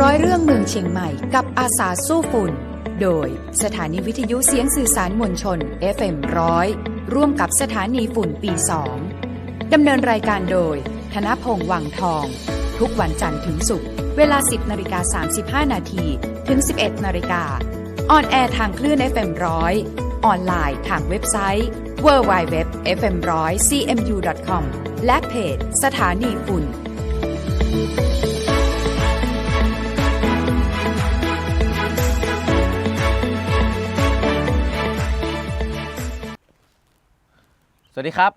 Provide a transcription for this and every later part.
ร้อยเรื่องเมืองเชียงใหม่กับอาสาสู้ฝุ่น โดยสถานีวิทยุเสียงสื่อสารมวลชน FM ร้อยร่วมกับสถานีฝุ่นปี2ดำเนินรายการโดย ธนพงษ์วังทอง ทุกวันจันทร์ถึงศุกร์เวลา 10นาฬิกา35นาทีถึง 11นาฬิกาออนแอร์ทางคลื่น FM ร้อยออนไลน์ทางเว็บไซต์ www.fm100cmu.com และเพจสถานีฝุ่นสวัสดีครับ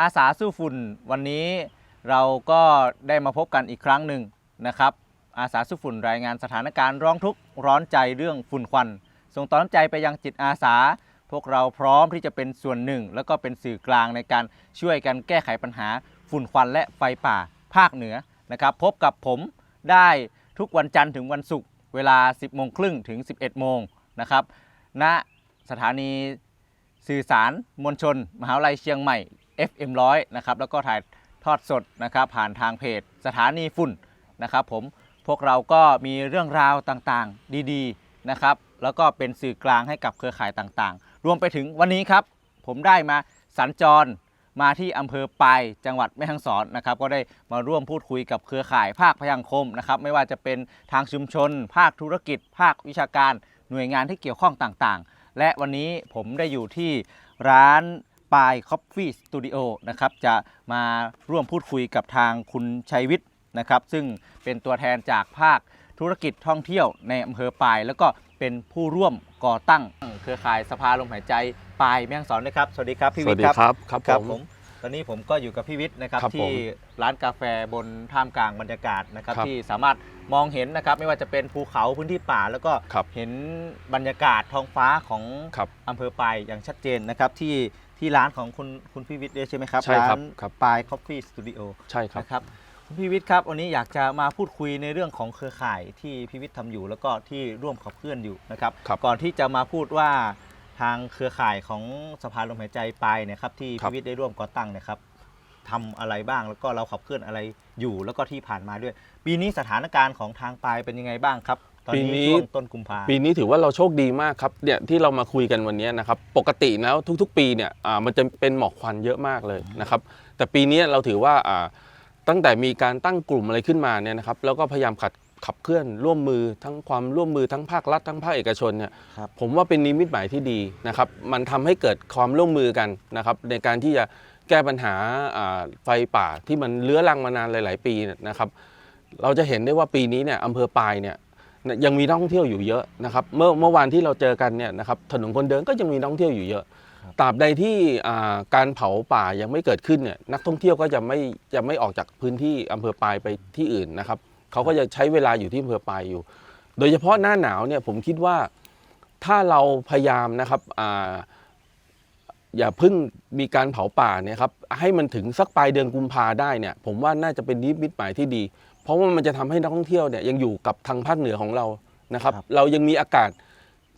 อาสาสู้ฝุ่นวันนี้เราก็ได้มาพบกันอีกครั้งหนึ่งนะครับ อาสาสู้ฝุ่นรายงานสถานการณ์ร้องทุกข์ร้อนใจเรื่องฝุ่นควัน ส่งต่อน้ำใจไปยังจิตอาสา พวกเราพร้อมที่จะเป็นส่วนหนึ่ง แล้วก็เป็นสื่อกลางในการช่วยกันแก้ไขปัญหาฝุ่นควันและไฟป่าภาคเหนือนะครับ พบกับผมได้ทุกวันจันทร์ถึงวันศุกร์เวลา 10โมงครึ่งถึง 11 โมงนะครับณสถานีสื่อสารมวลชน มหาวิทยาลัยเชียงใหม่ FM 100นะครับแล้วก็ถ่ายทอดสดนะครับผ่านทางเพจสถานีฝุ่นนะครับผมพวกเราก็มีเรื่องราวต่างๆดีๆนะครับ แล้วก็เป็นสื่อกลางให้กับเครือข่ายต่างๆ รวมไปถึงวันนี้ครับ ผมได้มาสัญจรมาที่อำเภอปายจังหวัดแม่ฮ่องสอนนะครับ ก็ได้มาร่วมพูดคุยกับเครือข่ายภาคพยังคมนะครับ ไม่ว่าจะเป็นทางชุมชน ภาคธุรกิจ ภาควิชาการ หน่วยงานที่เกี่ยวข้องต่างๆ และวันนี้ผมได้อยู่ที่ร้านปายคอฟฟี่สตูดิโอนะครับ จะมาร่วมพูดคุยกับทางคุณชัยวิทย์นะครับ ซึ่งเป็นตัวแทนจากภาค ธุรกิจท่องเที่ยวในอำเภอปาย แล้วก็เป็นผู้ร่วมก่อตั้งเครือข่ายสภาลมหายใจปายแม่ฮ่องสอนนะครับสวัสดีครับพี่สวิวัทสย์ดีครับครับครับครับผผมมตอนนี้ผมก็อยู่กับพี่วิทย์นะครับครับที่ผมร้านกาแฟบนท่ามกลางบรรยากาศนะครับครับที่สามารถมองเห็นนะครับไม่ว่าจะเป็นภูเขาพื้นที่ป่า แล้วก็ครับเห็นบรรยากาศท้องฟ้าของครับ อำเภอปายอย่างชัดเจนนะครับที่ที่ร้านของคุณคุณพี่วิทย์ด้วยใช่ไหมครับใช่ครับนครับ ปายคอฟฟี่สตูดิโอ ใช่ครับ นะครับ คุณพี่วิทย์ครับวันนี้อยากจะมาพูดคุยในเรื่องของเครือข่ายที่พี่วิทย์ทำอยู่ แล้วก็ที่ร่วมขับเคลื่อนอยู่นะครับ ครับ ก่อนที่จะมาพูดว่าทางเครือข่ายของสภาลมหายใจปลายเนะครับที่ครับพี่วิทย์ได้ร่วมก่อตั้งเนะครับทำอะไรบ้างแล้วก็เราขับเคลื่อนอะไรอยู่ แล้วก็ที่ผ่านมาด้วย ปีนี้สถานการณ์ของทางปลายเป็นยังไงบ้างครับตอนปีนี้นี้ ช่วงต้นกุมภา ปีนี้ถือว่าเราโชคดีมากครับเนี่ยที่เรามาคุยกันวันนี้นะครับปกติแล้วทุกๆ ปีเนี่ยอ่ามันจะเป็นหมอกควันเยอะมากเลยนะครับแต่ปีนี้เราถือว่าอ่า ตั้งแต่มีการตั้งกลุ่มอะไรขึ้นมาเนี่ยนะครับแล้วก็พยายามขัดขับเคลื่อนร่วมมือทั้งความร่วมมือทั้งภาครัฐทั้งภาคเอกชนเนี่ยครับผมว่าเป็นนิมิตหมายที่ดีนะครับมันทำให้เกิดความร่วมมือกันนะครับในการที่จะแก้ปัญหาอ่าไฟป่าที่มันเลื้อรังมานานหลาย ๆ ปีเนี่ยนะครับเราจะเห็นได้ว่าปีนี้เนี่ยอำเภอปายเนี่ยยังมีนักท่องเที่ยวอยู่เยอะนะครับเมื่อเมื่อวานที่เราเจอกันเนี่ยนะครับถนนคนเดินก็ยังมีนักท่องเที่ยวอยู่เยอะ ตราบใดที่อ่าการเผาป่ายังไม่เกิดขึ้นเนี่ยนักท่องเที่ยวก็จะไม่จะไม่ออกจากพื้นที่อำเภอปายไปที่อื่นนะครับเขาก็จะใช้เวลาอยู่ที่อำเภอปายอยู่ โดยเฉพาะหน้าหนาวเนี่ยผมคิดว่าถ้าเราพยายามนะครับอ่าอย่าเพิ่งมีการเผาป่าเนี่ยครับให้มันถึงสักปลายเดือนกุมภาได้เนี่ยผมว่าน่าจะเป็นนิมิตหมายที่ดี เพราะว่ามันจะทำให้นักท่องเที่ยวเนี่ยยังอยู่กับทางภาคเหนือของเรานะครับครับเรายังมีอากาศ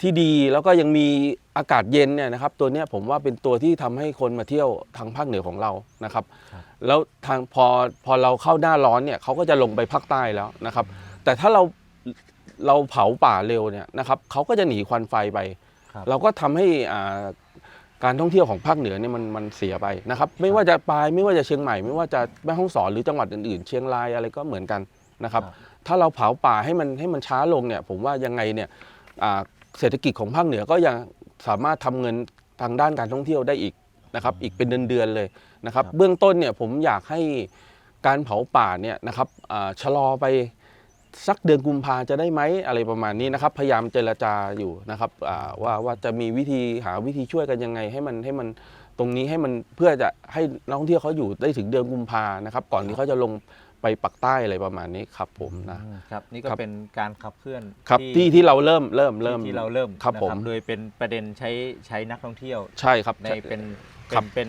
ที่ดีแล้วก็ยังมีอากาศเย็นเนี่ยนะครับ ตัวเนี้ยผมว่าเป็นตัวที่ทำให้คนมาเที่ยวทางภาคเหนือของเรานะครับ แล้วทางพอพอเราเข้าหน้าร้อนเนี่ยเขาก็จะลงไปภาคใต้แล้วนะครับ แต่ถ้าเราเราเผาป่าเร็วเนี่ยนะครับเขาก็จะหนีควันไฟไป ครับ เราก็ทำให้อ่าการท่องเที่ยวของภาคเหนือเนี่ยมันมันเสียไปนะครับ ไม่ว่าจะปลายไม่ว่าจะเชียงใหม่ ไม่ว่าจะแม่ฮ่องสอนหรือจังหวัดอื่นๆ เชียงรายอะไรก็เหมือนกันนะครับครับถ้าเราเผาป่าให้มันให้มันช้าลงเนี่ยผมว่ายังไงเนี่ยอ่า เศรษฐกิจของภาคเหนือก็ยังสามารถทำเงินทางด้านการท่องเที่ยวได้อีกนะครับอีกเป็นเดือนๆเลยนะครับครับเบื้องต้นเนี่ยผมอยากให้การเผาป่าเนี่ยนะครับอ่าชะลอไปสักเดือนกุมภาจะได้ไหมอะไรประมาณนี้นะครับ พยายามเจรจาอยู่นะครับอ่าว่าว่าจะมีวิธีหาวิธีช่วยกันยังไงให้มันให้มันตรงนี้ให้มันเพื่อจะให้นักท่องเที่ยวเขาอยู่ได้ถึงเดือนกุมภานะครับ ก่อนที่เขาจะลง ไปปักใต้อะไรประมาณนี้ครับผมนะ อืมครับนี่ก็ครับ เป็นการขับเคลื่อนครับที่ที่เราเริ่มเริ่มเริ่ม ที่เราเริ่มครับนะผม โดยเป็นประเด็นใช้ใช้นักท่องเที่ยว ใช่ครับในใช่ เป็นครัเป็นบ เป็น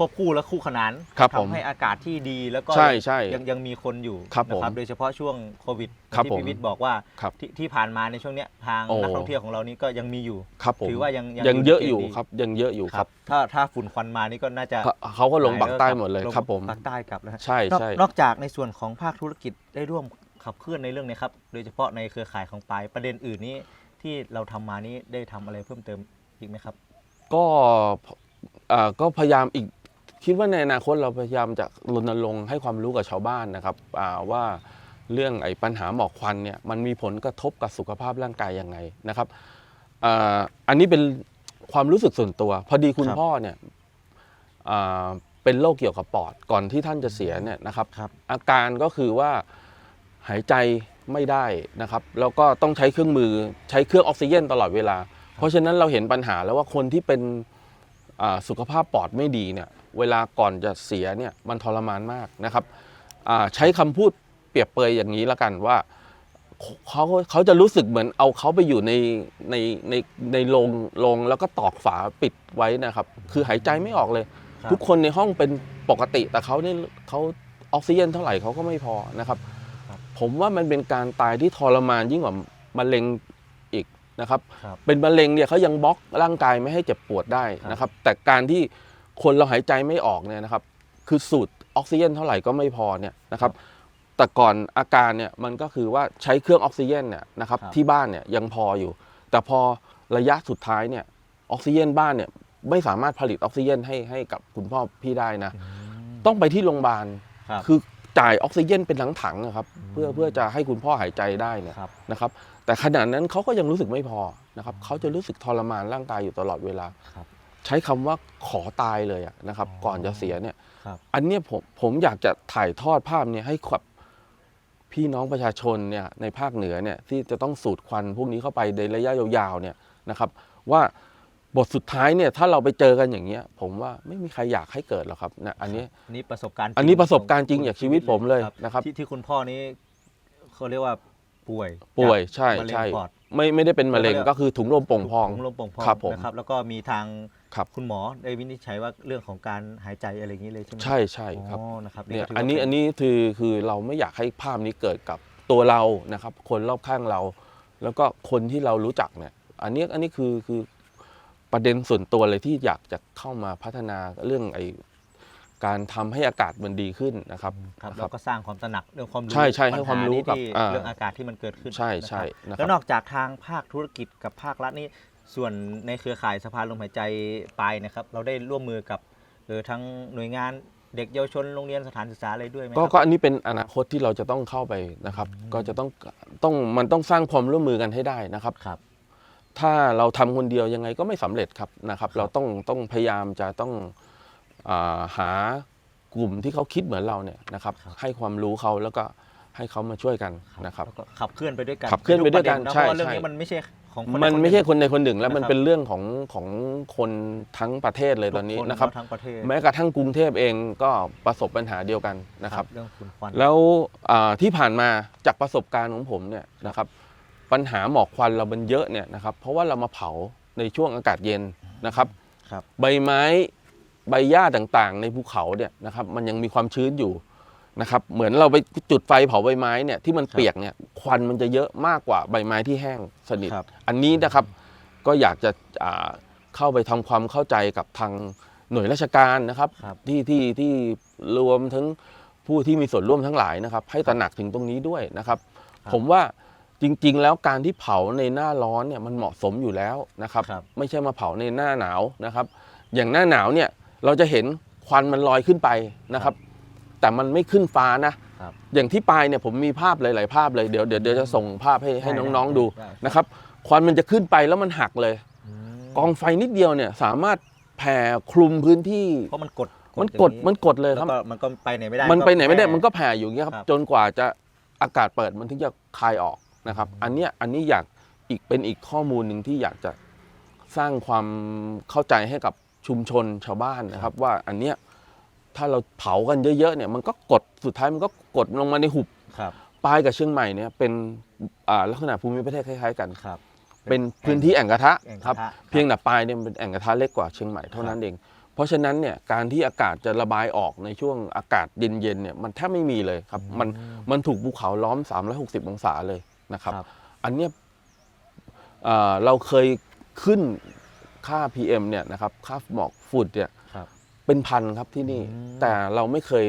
คควบคู่และคู่ขนานครับผมทำให้อากาศที่ดีแล้วก็ใช่ใช่ยังยังมีคนอยู่ครับนะผมโดยเฉพาะช่วงโควิดครับที่ผมพิวิทย์บอกว่าครับที่ที่ผ่านมาในช่วงเนี้ยทางโอ้ นักท่องเที่ยวของเรานี่ก็ยังมีอยู่ ครับผมถือว่ายังยังเยอะในกณฑ์อยู่ดีครับยังเยอะอยู่ครับถ้าถ้าฝุ่นควันมานี่ก็น่าจะเขาเขาก็ลงหปักใต้หมดเลยงครับผม ปักใต้กลับแล้วฮะ ใช่นอกใช่ นอกจากในส่วนของภาคธุรกิจได้ร่วมขับเคลื่อนในเรื่องนี้ครับ โดยเฉพาะในเครือข่ายของปลายประเด็นอื่นนี้ที่เราทำมานี้ได้ทำอะไรเพิ่มเติมอีกไหมครับ ก็อ่าก็พยายามอีก คิดว่าในอนาคตเราพยายามจะรณรงค์ให้ความรู้กับชาวบ้านนะครับอ่าว่าเรื่องไอ้ปัญหาหมอกควันเนี่ยมันมีผลกระทบกับสุขภาพร่างกายยังไงนะครับอ่าอันนี้เป็นความรู้สึกส่วนตัว พอดีคุณครับพ่อเนี่ยอ่าเป็นโรคเกี่ยวกับปอดก่อนที่ท่านจะเสียเนี่ยนะครับครับอาการก็คือว่าหายใจไม่ได้นะครับแล้วก็ต้องใช้เครื่องมือใช้เครื่องออกซิเจนตลอดเวลา เพราะฉะนั้นเราเห็นปัญหาแล้วว่าคนที่เป็นอ่าสุขภาพปอดไม่ดีเนี่ย เวลาก่อนจะเสียเนี่ยมันทรมานมากนะครับอ่าใช้คำพูดเปรียบเปรยอย่างนี้ละกันว่าเขาเขาจะรู้สึกเหมือนเอาเขาไปอยู่ในในในในโรงโรงแล้วก็ตอกฝาปิดไว้นะครับ คือหายใจไม่ออกเลยครับทุกคนในห้องเป็นปกติ แต่เขาเนี่ยเขาออกซิเจนเท่าไหร่เขาก็ไม่พอนะครับครับผมว่ามันเป็นการตายที่ทรมานยิ่งกว่ามะเร็งอีกนะครับครับ เป็นมะเร็งเนี่ยเขายังบล็อกร่างกายไม่ให้เจ็บปวดได้นะครับ แต่การที่ คนเราหายใจไม่ออกเนี่ยนะครับ คือสูดออกซิเจนเท่าไหร่ก็ไม่พอเนี่ยนะครับแต่ก่อนอาการเนี่ยมันก็คือว่าใช้เครื่องออกซิเจนเนี่ยนะครับครับที่บ้านเนี่ยยังพออยู่ แต่พอระยะสุดท้ายเนี่ยออกซิเจนบ้านเนี่ยไม่สามารถผลิตออกซิเจนให้ให้กับคุณพ่อพี่ได้นะ ต้องไปที่โรงพยาบาลครับคือจ่ายออกซิเจนเป็นถังๆนะครับเพื่อเพื่อจะให้คุณพ่อหายใจได้เนี่ยครับนะครับ แต่ขณะนั้นเขาก็ยังรู้สึกไม่พอนะครับเขาจะรู้สึกทรมานร่างกายอยู่ตลอดเวลาครับ ใช้คำว่าขอตายเลยอะนะครับ อ๋อก่อนจะเสียเนี่ย ครับ อันเนี้ยผมผมอยากจะถ่ายทอดภาพเนี่ยให้กับพี่น้องประชาชนเนี่ยในภาคเหนือเนี่ยที่จะต้องสูดควันพวกนี้เข้าไปในระยะยาวๆเนี่ยนะครับ ว่าบทสุดท้ายเนี่ยถ้าเราไปเจอกันอย่างเงี้ย ผมว่าไม่มีใครอยากให้เกิดหรอกครับนะอันนี้อันนี้ประสบการณ์อันนี้ประสบการณ์จริงจากชีวิตผมเลยนะครับ ที่ที่คุณพ่อนี้เขาเรียกว่าป่วยป่วยจากใช่มะเร็งใช่ปอด ไม่ไม่ได้เป็นมะเร็งเขาเรียกก็คือถุงลมโป่งพอง ถุงลมโป่งพองครับผมนะครับแล้วก็มีทาง ครับ คุณหมอได้วินิจฉัยว่าเรื่องของการหายใจอะไรอย่างนี้เลยใช่ไหมใช่ใช่ครับอ๋อนะครับเนี่ยก็ถืว่าอันนี้เป็อันนี้คือคือเราไม่อยากให้ภาพนี้เกิดกับตัวเรานะครับ คนรอบข้างเรา แล้วก็คนที่เรารู้จักเนี่ยอันนี้อันนี้คือคือประเด็นส่วนตัวเลยที่อยากจะเข้ามาพัฒนาเรื่องไอการทำให้อากาศมันดีขึ้นนะครับครับนะแล้วก็สร้างความตระหนักเรื่องความรู้ใช่ใช่ให้ปัญความรู้นี้กับที่อ่า เรื่องอากาศที่มันเกิดขึ้นใช่ใช่นะครับนะคแล้วรับนอกจากทางภาคธุรกิจกับภาครัฐนี่ ส่วนในเครือข่ายสภาลมหายใจปลายนะครับ เราได้ร่วมมือกับเออทั้งหน่วยงานเด็กเยาวชนโรงเรียนสถานศึกษาอะไรด้วยไหมคก็รับ ก็อันนี้เป็นอนาคตที่เราจะต้องเข้าไปนะครับก็จะต้องต้องมันต้องสร้างความร่วมมือกันให้ได้นะครับ ครับ ถ้าเราทำคนเดียวยังไงก็ไม่สำเร็จครับนะครับ เราต้องต้องพยายามจะต้องอาหากลุ่มที่เขาคิดเหมือนเราเนี่ยนะครับ ครับ ให้ความรู้เขาแล้วก็ให้เขามาช่วยกันนะครับ แล้วก็ขับเคลื่อนไปด้วยกันขับเคลื่อนไปด้วยกันทุระเะใช่เพราะว่าเรื่องใช่ นี้มันไม่ใช่ ของคนใดมันคหงไม่ใช่คนในคนหนึ่งแล้วมันนะครับเป็นเรื่องของของคนทั้งประเทศเลยตอนนี้ทุกนะครับทั้งประเทศแม้กระทั่งกรุงเทพเองก็ประสบปัญหาเดียวกันนะครับเรื่องฝุ่นควันแล้วอ่าที่ผ่านมาจากประสบการณ์ของผมเนี่ยนะครับปัญหาหมอกควันเรามันเยอะเนี่ยนะครับเพราะว่าเรามาเผาในช่วงอากาศเย็นนะครับครับใบไม้ใบหญ้าต่างๆ ในภูเขาเนี่ยนะครับมันยังมีความชื้นอยู่ นะครับเหมือนเราไปจุดไฟเผาใบไม้เนี่ยที่มันเปียกเนี่ยควันมันจะเยอะมากกว่าใบไม้ที่แห้งสนิท ครับ อันนี้นะครับก็อยากจะอ่าเข้าไปทำความเข้าใจกับทางหน่วยราชการนะครับ ครับ ที่ที่ที่รวมทั้งผู้ที่มีส่วนร่วมทั้งหลายนะครับ ให้ตระหนักถึงตรงนี้ด้วยนะครับ ครับ ผมว่าจริงๆ แล้วการที่เผาในหน้าร้อนเนี่ยมันเหมาะสมอยู่แล้วนะครับ ครับ ไม่ใช่มาเผาในหน้าหนาวนะครับ อย่างหน้าหนาวเนี่ยเราจะเห็นควันมันลอยขึ้นไปนะครับ แต่มันไม่ขึ้นฟ้านะครับอย่างที่ปลายเนี่ยผมมีภาพหลาย ๆ ภาพเลยเดี๋ยวเดี๋ยวเดี๋ยวจะส่งภาพให้ให้ได้น้องๆดูได้ได้ นะครับควันมันจะขึ้นไปแล้วมันหักเลยอืมกองไฟนิดเดียวเนี่ยสามารถแผ่คลุมพื้นที่เพราะมันกดมันกดอย่างมันกดเลยแล้ควรับ ก็มันก็ไปไหนไม่ได้ มันไปไหนไม่ได้แค่มันก็แผ่อยู่อย่างเงี้ยครับครับ จนกว่าจะอากาศเปิดมันถึงจะคายออกนะครับ อันเนี้ยอันนี้อยากอีกเป็นอีกข้อมูลหนึ่งที่อยากจะสร้างความเข้าใจให้กับชุมชนชาวบ้านนะครับ ว่าอันเนี้ย ถ้าเราเผากันเยอะๆเนี่ยมันก็กดสุดท้ายมันก็กดลงมาในหุบครับปลายกับเชียงใหม่เนี่ยเป็นอ่าลักษณะภูมิประเทศคล้าย ๆ กัน ครับ เป็นพื้นที่แองกระทะแอ่งกครัระบทะเพียงแต่ปลายเนี่ยมันเป็นแอ่งกระทะเล็กกว่าเชียงใหม่เท่านั้นเอง เพราะฉะนั้นเนี่ยการที่อากาศจะระบายออกในช่วงอากาศเย็นๆเนี่ยมันแทบไม่มีเลยครับมันมันถูกภูเขาล้อม 360 องศาเลยนะครับ ครับ อันเนี้ยเอ่อเราเคยขึ้นค่า PM เนี่ยนะครับค่าหมอกฝุ่นเนี่ยครับ เป็นพันครับที่นี่ อืม แต่เราไม่เคย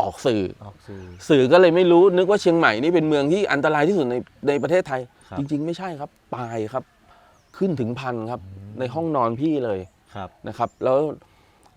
ออกสื่อ ออกสื่อ สื่อก็เลยไม่รู้นึกว่าเชียงใหม่นี่เป็นเมืองที่อันตรายที่สุดในในประเทศไทย ครับ จริง ๆ ไม่ใช่ครับปลายครับ ขึ้นถึงพันครับ ในห้องนอนพี่เลยครับนะครับ แล้ว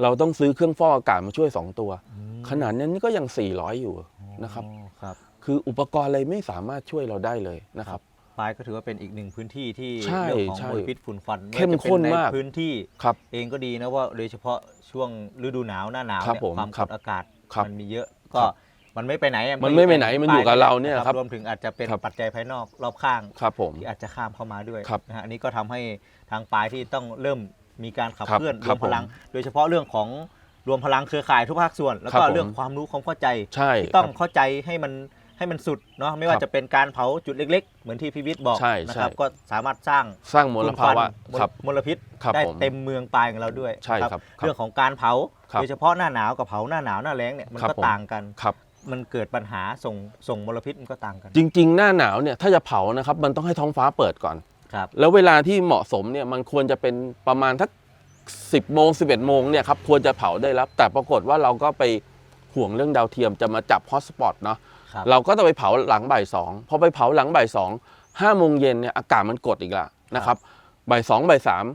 เราต้องซื้อเครื่องฟอกอากาศมาช่วย 2 ตัว อืมขนาดนั้นนี่ก็ยัง 400 อยู่นะครับ อ๋อครับ คืออุปกรณ์อะไรไม่สามารถช่วยเราได้เลยนะครับ ปายก็ถือว่าเป็นอีกหนึ่งพื้นที่ที่ใช่เรื่องของใช่มลพิษฝุ่นควันเข้มไว่าจะป็ข้นในมากพื้นที่ครับ เองก็ดีนะว่าโดยเฉพาะช่วงฤดูหนาวหน้าหนาวครับเนี่ยผมความครักบดอากาศครับมันมีเยอะก็ครับมันไม่ไปไหนอะมันไม่ไปไหนมันอยู่กับเราเนี่ยะครับรวมถึงอาจจะเป็นครับ ปัจจัยภายนอกรอบข้าง ครับผม ที่อาจจะข้ามเข้ามาด้วยครับนะฮะอันนี้ก็ทำให้ทางปลายที่ต้องเริ่มมีการขับครับเคลื่อนครรัวบมพลังผมโดยเฉพาะเรื่องของรวมพลังเครือข่ายทุกภาคส่วน แล้วครัก็บผม เรื่องความรู้ความเข้าใจใช่ที่ต้องครับ เข้าใจให้มัน ให้มันสุดเนาะไม่ว่าครับจะเป็นการเผาจุดเล็ก ๆ เหมือนที่พี่วิทย์บอกใช่นะครับใช่ก็สามารถสร้างสร้างมลภาวะฝุ่นควันครับมลพิษครับได้ผมเต็มเมืองปลายของเราด้วยใช่นะครับครับเรื่องของการเผาครับโดยเฉพาะหน้าหนาวกับเผาหน้าหนาวหน้าแล้งเนี่ยมันครับก็ผม ต่างกัน ครับ มันเกิดปัญหาส่งส่งมลพิษมันก็ต่างกันจริง ๆ หน้าหนาวเนี่ยถ้าจะเผานะครับมันต้องให้ท้องฟ้าเปิดก่อน ครับ แล้วเวลาที่เหมาะสมเนี่ยมันควรจะเป็นประมาณทักสิบโมงสิบเอ็ดโมงเนี่ยครับควรจะเผาได้แล้วแต่ปรากฏว่าเราก็ไปห่วงเรื่องดาวเทียมจะมาจับฮอตสปอตเนาะ ครับ เราก็ต้องไปเผาหลังบ่ายสองพอไปเผาหลังบ่ายสองห้าโมงเย็นเนี่ยอากาศมันกดอีกละนะครับบ่ายสองบ่ายสาม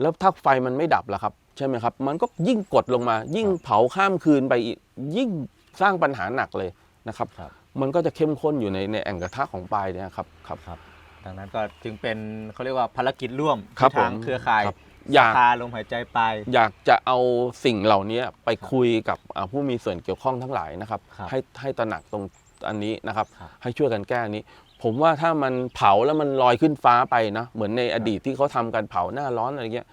แล้วถ้าไฟมันไม่ดับล่ะครับ ใช่ไหมครับ มันก็ยิ่งกดลงมา ยิ่งเผาข้ามคืนไปอีกยิ่งสร้างปัญหาหนักเลยนะครับครับ มันก็จะเข้มข้นอยู่ในในแอ่งกระทะของปลายเนี่ยครับครับครับดังนั้นก็จึงเป็นเขาเรียกว่าภารกิจร่วมครับที่ทางผมเครือข่าย ครับ อยากสภาลมหายใจปลายอยากจะเอาสิ่งเหล่านี้ไปคุยกับอ่าผู้มีส่วนเกี่ยวข้องทั้งหลายนะครับ ครับให้ให้ตระหนักตรงอันนี้นะครับ ครับให้ช่วยกันแก้อันนี้ ผมว่าถ้ามันเผาแล้วมันลอยขึ้นฟ้าไปนะ เหมือนในอดีตที่เขาทำกันเผาหน้าร้อนอะไรเงี้ย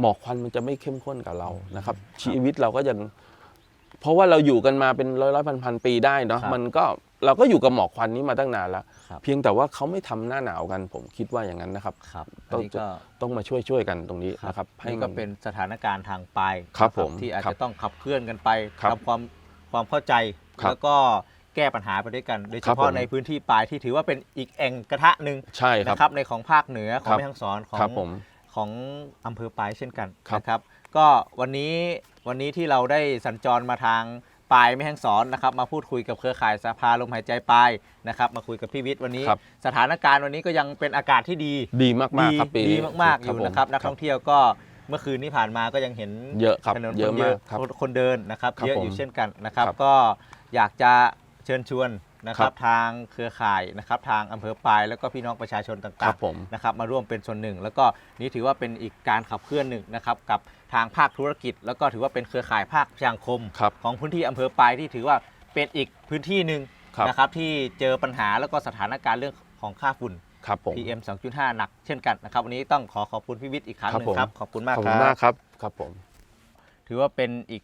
หมอกควันมันจะไม่เข้มข้นกับเรานะครับ ชีวิตเราก็ยัง เพราะว่าเราอยู่กันมาเป็นร้อยร้อยพันพันปีได้เนาะครับ มันก็ เราก็อยู่กับหมอกควันนี้มาตั้งนานแล้ว ครับ เพียงแต่ว่าเขาไม่ทำหน้าหนาวกันผมคิดว่าอย่างนั้นนะครับ ครับต้อันองนี้ก็ต้องมาช่วยช่วยๆกันตรงนี้นะครับนี่มัก็เป็นสถานการณ์ทางปลายครับนะผมที่อาจครับจะต้องขับเคลื่อนกันไปครับทำความความเข้าใจ ครับแล้วก็แก้ปัญหาไปด้วยกัน โดยเฉครับพาะผมในพื้นที่ปลายที่ถือว่าเป็นอีกแอ่งกระทะหนึ่งใช่ครับ นะครับในของภาคเหนือของครับ แม่ฮ่องสอนของครับผม ของอำเภอปลายเช่นกันครับนะครับ ก็วันนี้วันนี้ที่เราได้สัญจรมาทาง ปลายแม่ฮ่องสอนนะครับมาพูดคุยกับเครือข่ายสภาลมหายใจปลายนะครับมาคุยกับพี่วิทย์วันนี้ ครับ สถานการณ์วันนี้ก็ยังเป็นอากาศที่ดีดีมาก ๆ ครับปีดีนี้มากๆอยู่ผมนะครับนักท่องเที่ยวก็เมื่อคืนที่ผ่านมาก็ยังเห็นเยอะครับถนนเยอะคนมากครับ คนคนเดินนะครับครับเยอะผมอยู่เช่นกันนะครับ ครับก็อยากจะเชิญชวนนะคครัรับบทางเครือข่ายนะครับทางอำเภอปายแล้วก็พี่น้องประชาชนคต่ารังบผม ๆนะครับมาร่วมเป็นส่วนหนึ่ง แล้วก็นี่ถือว่าเป็นอีกการขับเคลื่อนหนึ่งนะครับกับ ทางภาคธุรกิจ แล้วก็ถือว่าเป็นเครือข่ายภาคประชาสังคม ครับ ของพื้นที่อำเภอปายที่ถือว่าเป็นอีกพื้นที่หนึ่งครับ นะครับที่เจอปัญหาแล้วก็สถานการณ์เรื่องของค่าฝุ่น ครับผม PM 2.5 หนักเช่นกันนะครับวันนี้ต้องขอขอบคุณพี่วิทย์อีกครั้งหนึ่งครับผมครับขอบคุณมากขอบคคุณรัมากบครับ ครับผม ถือว่าเป็นอีก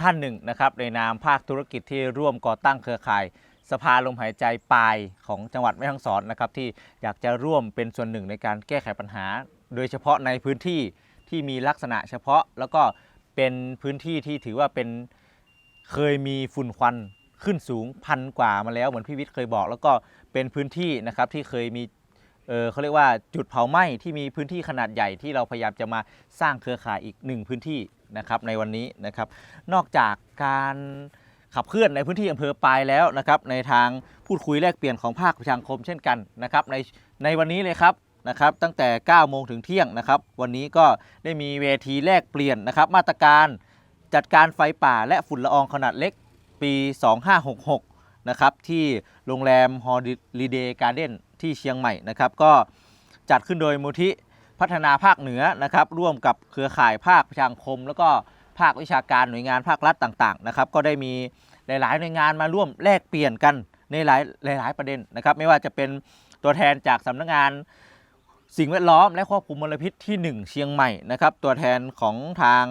ท่านหนึ่งนะครับในนามภาคธุรกิจที่ร่วมก่อตั้งเครือข่าย สภาลมหายใจปลายของจังหวัดแม่ฮ่องสอนนะครับที่อยากจะร่วมเป็นส่วนหนึ่งในการแก้ไขปัญหา โดยเฉพาะในพื้นที่ ที่มีลักษณะเฉพาะ แล้วก็เป็นพื้นที่ที่ถือว่าเป็นเคยมีฝุ่นควันขึ้นสูงพันกว่ามาแล้วเหมือนพี่วิทย์เคยบอก แล้วก็เป็นพื้นที่นะครับที่เคยมีเออเขาเรียกว่าจุดเผาไหม้ที่มีพื้นที่ขนาดใหญ่ที่เราพยายามจะมาสร้างเครือข่ายอีกหนึ่งพื้นที่นะครับในวันนี้นะครับ นอกจากการขับเคลื่อนในพื้นที่อำเภอปายแล้วนะครับในทางพูดคุยแลกเปลี่ยนของภาคประชาคมเช่นกันนะครับในในวันนี้เลยครับ นะครับตั้งแต่ 9 โมงถึงเที่ยงนะครับวันนี้ก็ได้มีเวทีแลกเปลี่ยนนะครับมาตรการจัดการไฟป่าและฝุ่นละอองขนาดเล็กปี 2566 นะครับที่โรงแรมฮอลิเดย์การ์เด้นที่เชียงใหม่นะครับก็จัดขึ้นโดยมูลที่พัฒนาภาคเหนือนะครับร่วมกับเครือข่ายภาคประชาคม แล้วก็ภาควิชาการหน่วยงานภาครัฐต่างๆนะครับก็ได้มีหลาย ๆ หน่วยงานมาร่วมแลกเปลี่ยนกันในหลายหลายประเด็นนะครับไม่ว่าจะเป็นตัวแทนจากสำนักงาน สิ่งแวดล้อมและควบคุมมลพิษที่ 1 เชียงใหม่นะครับตัวแทนของทาง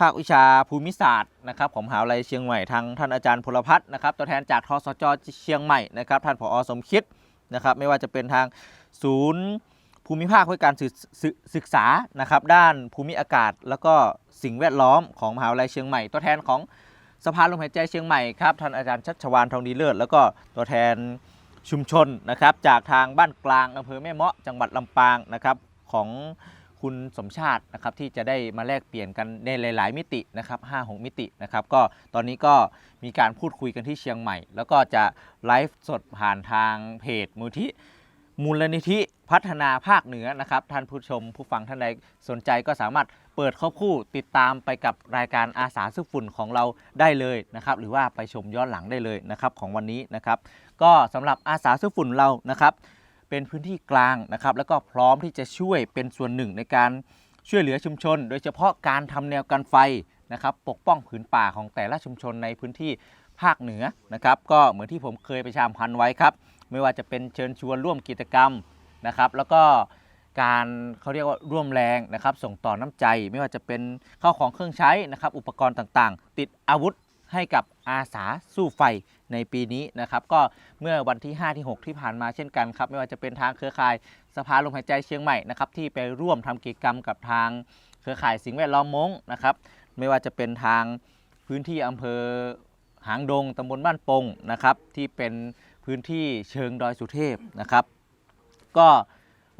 ภาควิชาภูมิศาสตร์นะครับของมหาวิทยาลัยเชียงใหม่ทางท่านอาจารย์พลพัฒน์นะครับตัวแทนจากทสจเชียงใหม่นะครับท่านผอสมคิดนะครับไม่ว่าจะเป็นทางศูนย์ภูมิภาคเพื่อการศึกศึกศึกษานะครับด้านภูมิอากาศ แล้วก็สิ่งแวดล้อมของมหาวิทยาลัยเชียงใหม่ ตัวแทนของสภาลมหายใจเชียงใหม่ครับท่านอาจารย์ชัชวานทองดีเลิศแล้วก็ตัวแทน ชุมชนนะครับจากทางบ้านกลางอำเภอแม่เมาะจังหวัดลำปางนะครับของคุณสมชาตินะครับที่จะได้มาแลกเปลี่ยนกันในหลาย ๆ มิตินะครับ5 6มิตินะครับก็ตอนนี้ก็มีการพูดคุยกันที่เชียงใหม่ แล้วก็จะไลฟ์สดผ่านทางเพจมูลที่มูลนิธิพัฒนาภาคเหนือนะครับท่านผู้ชมผู้ฟังท่านใดสนใจก็สามารถ เปิดเข้าคู่ติดตามไปกับรายการอาสาสู้ฝุ่นของเราได้เลยนะครับหรือว่าไปชมย้อนหลังได้เลยนะครับของวันนี้นะครับก็สำหรับอาสาสู้ฝุ่นเรานะครับเป็นพื้นที่กลางนะครับแล้วก็พร้อมที่จะช่วยเป็นส่วนหนึ่งในการช่วยเหลือชุมชน โดยเฉพาะการทำแนวกันไฟนะครับปกป้องผืนป่าของแต่ละชุมชนในพื้นที่ภาคเหนือนะครับก็เหมือนที่ผมเคยไปชามพันไว้ครับไม่ว่าจะเป็นเชิญชวนร่วมกิจกรรมนะครับแล้วก็ การเขาเรียกว่าร่วมแรงนะครับส่งต่อน้ำใจไม่ว่าจะเป็นข้าวของเครื่องใช้นะครับอุปกรณ์ต่างๆ ติดอาวุธให้กับอาสาสู้ไฟในปีนี้นะครับก็เมื่อวันที่ 5 ที่ 6 ที่ผ่านมาเช่นกันครับไม่ว่าจะเป็นทางเครือข่ายสภาลมหายใจเชียงใหม่นะครับที่ไปร่วมทำกิจกรรมกับทางเครือข่ายสิ่งแวดล้อมมงนะครับไม่ว่าจะเป็นทางพื้นที่อำเภอหางดงตำบลบ้านปงนะครับที่เป็นพื้นที่เชิงดอยสุเทพนะครับ ก็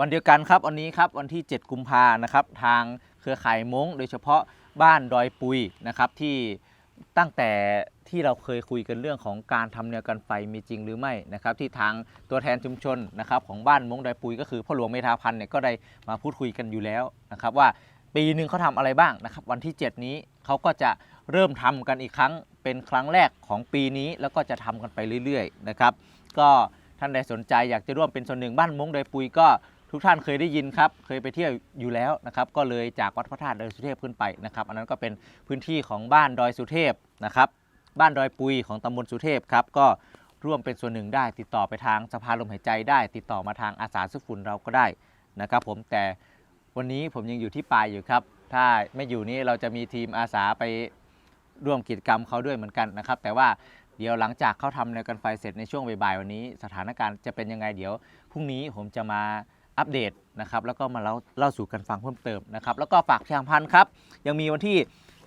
วันเดียวกันครับวันนี้ครับวันที่ 7 กุมภานะครับทางเครือข่ายมงโดยเฉพาะบ้านดอยปุยนะครับที่ตั้งแต่ที่เราเคยคุยกันเรื่องของการทำแนวกันไฟมีจริงหรือไม่นะครับที่ทางตัวแทนชุมชนนะครับของบ้านมงดอยปุยก็คือพ่อหลวงเมธาพันธ์เนี่ยก็ได้มาพูดคุยกันอยู่แล้วนะครับว่าปีหนึ่งเขาทำอะไรบ้างนะครับวันที่ 7 นี้เขาก็จะเริ่มทำกันอีกครั้งเป็นครั้งแรกของปีนี้แล้วก็จะทำกันไปเรื่อยๆนะครับก็ท่านใดสนใจอยากจะร่วมเป็นส่วนหนึ่งบ้านมงดอยปุยก็ ทุกท่านเคยได้ยินครับ เคยไปเที่ยวอยู่แล้วนะครับ ก็เลยจากวัดพระธาตุดอยสุเทพขึ้นไปนะครับ อันนั้นก็เป็นพื้นที่ของบ้านดอยสุเทพนะครับ บ้านดอยปุยของตำบลสุเทพครับ ก็ร่วมเป็นส่วนหนึ่งได้ ติดต่อไปทางสภาลมหายใจได้ ติดต่อมาทางอาสาสุฝุ่นเราก็ได้นะครับ ผม แต่วันนี้ผมยังอยู่ที่ปลายอยู่ครับ ถ้าไม่อยู่นี่เราจะมีทีมอาสาไปร่วมกิจกรรมเขาด้วยเหมือนกันนะครับ แต่ว่าเดี๋ยวหลังจากเขาทำแนกันไฟเสร็จในช่วงบ่ายๆวันนี้ สถานการณ์จะเป็นยังไงเดี๋ยวพรุ่งนี้ผมจะมา อัปเดตนะครับแล้วก็มาเล่าเล่าสู่กันฟังเพิ่มเติมนะครับแล้วก็ฝากประชาสัมพันธ์ครับยังมีวันที่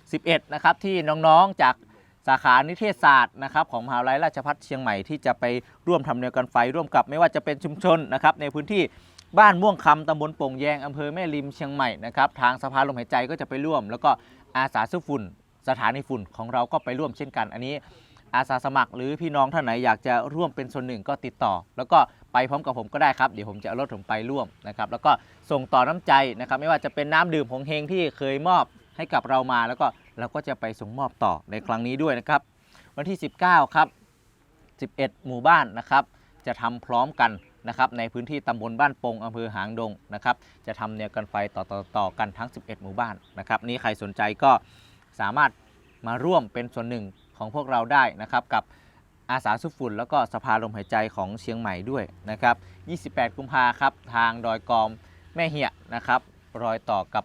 11นะครับที่น้องๆจากสาขานิเทศศาสตร์นะครับของมหาวิทยาลัยราชภัฏเชียงใหม่ที่จะไปร่วมทำแนวกันไฟร่วมกับไม่ว่าจะเป็นชุมชนนะครับในพื้นที่บ้านม่วงคำตำบลโป่งแยงอำเภอแม่ริมเชียงใหม่นะครับทางสภาลมหายใจก็จะไปร่วม แล้วก็อาสาสู้ฝุ่น สถานีฝุ่นของเราก็ไปร่วมเช่นกัน อันนี้ อาสาสมัคร หรือพี่น้องท่านไหนอยากจะร่วมเป็นส่วนหนึ่งก็ติดต่อ แล้วก็ไปพร้อมกับผมก็ได้ครับ เดี๋ยวผมจะเอารถผมไปร่วมนะครับแล้วก็ส่งต่อน้ำใจนะครับไม่ว่าจะเป็นน้ำดื่มของเฮงที่เคยมอบให้กับเรามาแล้วก็เราก็จะไปส่งมอบต่อในครั้งนี้ด้วยนะครับ วันที่ 19 ครับ 11 หมู่บ้านนะครับ จะทำพร้อมกันนะครับในพื้นที่ตำบลบ้านปงอำเภอหางดงนะครับ จะทำแนวกันไฟต่อต่อต่อกันทั้ง 11 หมู่บ้านนะครับ นี่ใครสนใจก็สามารถมาร่วมเป็นส่วนหนึ่ง ของพวกเราได้นะครับกับอาสาสุฝุ่น แล้วก็สภาลมหายใจของเชียงใหม่ด้วยนะครับ 28 กุมภาครับทางดอยกอมแม่เหียนะครับรอยต่อกับ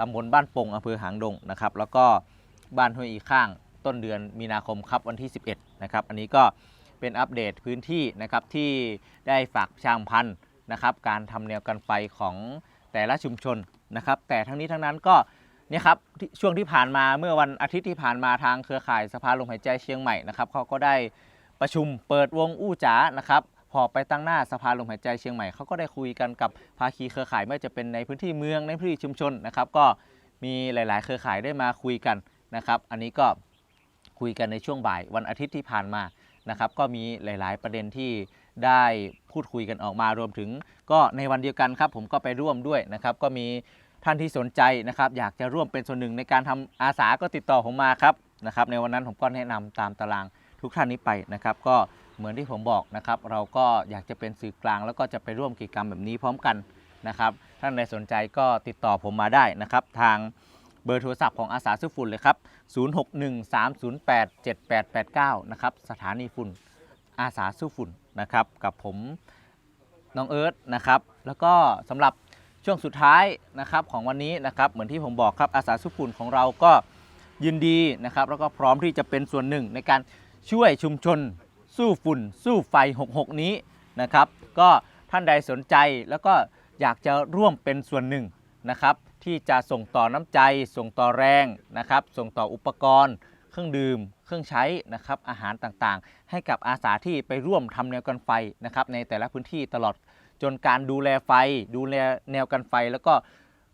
ตำบลบ้านปงอำเภอหางดงนะครับแล้วก็บ้านห้วยอีข้างต้นเดือนมีนาคมครับวันที่ 11 นะครับ อันนี้ก็เป็นอัปเดตพื้นที่นะครับที่ได้ฝากประชาสัมพันธ์นะครับ การทำแนวกันไฟของแต่ละชุมชนนะครับ แต่ทั้งนี้ทั้งนั้นก็ เนี่ยครับช่วงที่ผ่านมาเมื่อวันอาทิตย์ที่ผ่านมาทางเครือข่ายสภาลมหายใจเชียงใหม่นะครับเขาก็ได้ประชุมเปิดวงอู้จ๋านะครับพอไปตั้งหน้าสภาลมหายใจเชียงใหม่เขาก็ได้คุยกันกับภาคีเครือข่ายไม่ว่าจะเป็นในพื้นที่เมืองในพื้นที่ชุมชนนะครับ ก็มีหลาย ๆ เครือข่ายได้มาคุยกันนะครับ อันนี้ก็คุยกันในช่วงบ่ายวันอาทิตย์ที่ผ่านมานะครับ ก็มีหลาย ๆ ประเด็นที่ได้พูดคุยกันออกมารวมถึง ก็ในวันเดียวกันครับ ผมก็ไปร่วมด้วยนะครับ ก็มี ท่านที่สนใจนะครับ อยากจะร่วมเป็นส่วนหนึ่งในการทำอาสาก็ติดต่อผมมาครับนะครับ ในวันนั้นผมก็แนะนำตามตารางทุกท่านนี้ไปนะครับ ก็เหมือนที่ผมบอกนะครับ เราก็อยากจะเป็นสื่อกลาง แล้วก็จะไปร่วมกิจกรรมแบบนี้พร้อมกันนะครับ ท่านใดสนใจก็ติดต่อผมมาได้นะครับ ทางเบอร์โทรศัพท์ของอาสาซื้อฝุ่นเลยครับ 0613087889 นะครับ สถานีฝุ่นอาสาสู้ฝุ่นนะครับ กับผมน้องเอิร์ธนะครับ แล้วก็สำหรับ ช่วงสุดท้ายนะครับของวันนี้นะครับเหมือนที่ผมบอกครับอาสาสุฝุ่นของเราก็ยินดีนะครับแล้วก็พร้อมที่จะเป็นส่วนหนึ่งในการช่วยชุมชนสู้ฝุ่น สู้ไฟ 66 นี้นะครับก็ท่านใดสนใจแล้วก็อยากจะร่วมเป็นส่วนหนึ่งนะครับที่จะส่งต่อน้ำใจ ส่งต่อแรงนะครับส่งต่ออุปกรณ์ เครื่องดื่ม เครื่องใช้นะครับอาหารต่างๆ ให้กับอาสาที่ไปร่วมทำแนวกันไฟนะครับในแต่ละพื้นที่ตลอด จนการดูแลไฟ ดูแลแนวกันไฟ แล้วก็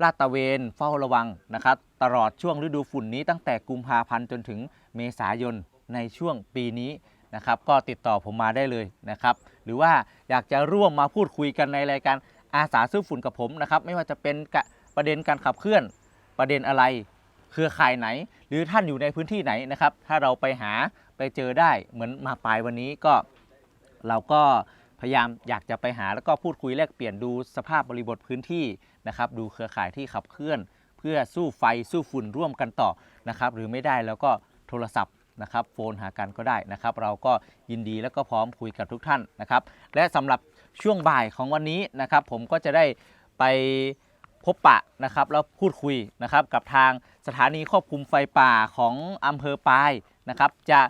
ลาดตระเวนเฝ้าระวังนะครับ ตลอดช่วงฤดูฝุ่นนี้ตั้งแต่กุมภาพันธ์จนถึงเมษายนในช่วงปีนี้นะครับ ก็ติดต่อผมมาได้เลยนะครับ หรือว่าอยากจะร่วมมาพูดคุยกันในรายการอาสาซื้อฝุ่นกับผมนะครับ ไม่ว่าจะเป็นประเด็นการขับเคลื่อนประเด็นอะไรเครือข่ายไหน หรือท่านอยู่ในพื้นที่ไหนนะครับ ถ้าเราไปหาไปเจอได้เหมือนมาปลายวันนี้ก็เราก็ พยายามอยากจะไปหาแล้วก็พูดคุยแลกเปลี่ยนดูสภาพบริบทพื้นที่นะครับ ดูเครือข่ายที่ขับเคลื่อน เพื่อสู้ไฟสู้ฝุ่นร่วมกันต่อนะครับ หรือไม่ได้แล้วก็โทรศัพท์นะครับโฟนหากันก็ได้นะครับ เราก็ยินดีแล้วก็พร้อมคุยกับทุกท่านนะครับ และสำหรับช่วงบ่ายของวันนี้นะครับ ผมก็จะได้ไปพบปะนะครับแล้วพูดคุยนะครับกับทางสถานีควบคุมไฟป่าของอำเภอปายนะครับ จะ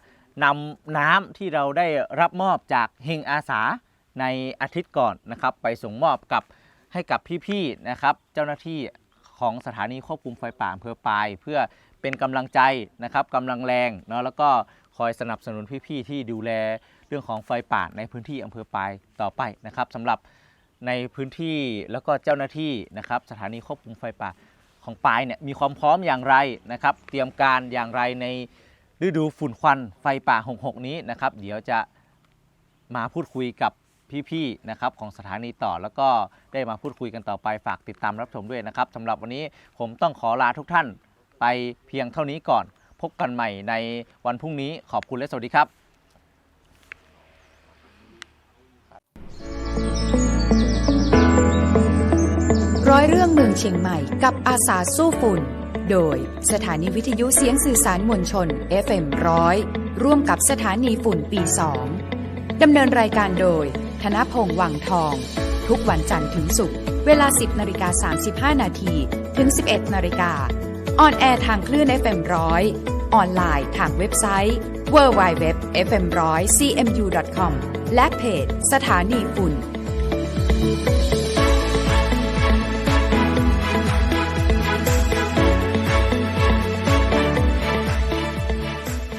นำน้ำที่เราได้รับมอบจากเฮงอาสา ในอาทิตย์ก่อนนะครับ ไปส่งมอบกับให้กับพี่ๆนะครับ เจ้าหน้าที่ของสถานีควบคุมไฟป่าอำเภอปาย เพื่อเป็นกำลังใจนะครับกำลังแรงเนาะแล้วก็คอยสนับสนุนพี่ๆที่ดูแลเรื่องของไฟป่าในพื้นที่อำเภอปายต่อไปนะครับสำหรับในพื้นที่แล้วก็เจ้าหน้าที่นะครับสถานีควบคุมไฟป่าของปายเนี่ยมีความพร้อมอย่างไรนะครับ เตรียมการอย่างไรในฤดูฝุ่นควันไฟป่า 66 นี้นะครับ เดี๋ยวจะมาพูดคุยกับ พี่ๆนะครับของสถานีต่อ แล้วก็ได้มาพูดคุยกันต่อไปฝากติดตามรับชมด้วยนะครับสำหรับวันนี้ผมต้องขอลาทุกท่านไปเพียงเท่านี้ก่อน พบกันใหม่ในวันพรุ่งนี้ขอบคุณและสวัสดีครับร้อยเรื่องเมืองเชียงใหม่กับอาสาสู้ฝุ่น โดยสถานีวิทยุเสียงสื่อสารมวลชน FM ร้อยร่วมกับสถานีฝุ่นปี 2 ดำเนินรายการโดย ธนพงษ์วังทอง ทุกวันจันทร์ถึงศุกร์เวลา 10นาฬิกา35 นาทีถึง 11นาฬิกาออนแอร์ทางคลื่น FM ร้อยออนไลน์ทางเว็บไซต์ www.fm100cmu.com และเพจสถานีฝุ่น